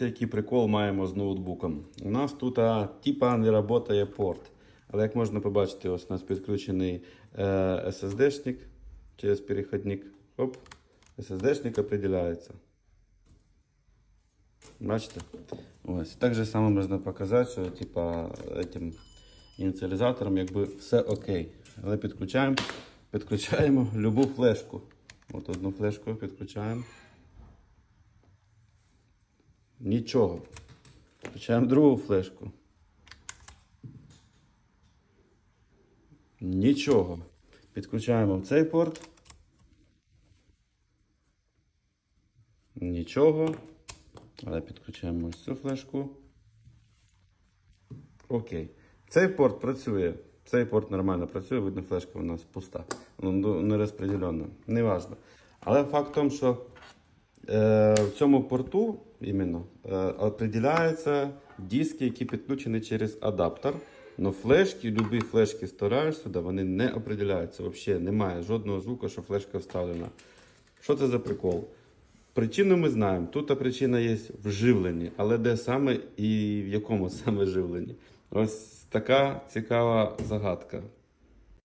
Який прикол маємо з ноутбуком. У нас тут а, типа не працює порт. Але як можна побачити, ось у нас підключений е, SSD-шник через переходник. Оп, SSD-шник определяється. Бачите? Ось. Так же само можна показати, що типа этим ініціалізатором якби все окей. Але підключаємо, підключаємо любу флешку. От одну флешку підключаємо. Нічого. Включаємо другу флешку. Нічого. Підключаємо в цей порт. Нічого. Але підключаємо ось цю флешку. Окей. Цей порт працює. Цей порт нормально працює, видно, флешка у нас пуста. Ну, не розподілена. Неважно. Але факт в тому, що в цьому порту іменно е, определяються диски, які підключені через адаптер. Но флешки, любі флешки вставляєш сюди, вони не определяються. Взагалі немає жодного звуку, що флешка вставлена. Що це за прикол? Причину ми знаємо. Тут причина є в живленні, але де саме і в якому саме живленні? Ось така цікава загадка.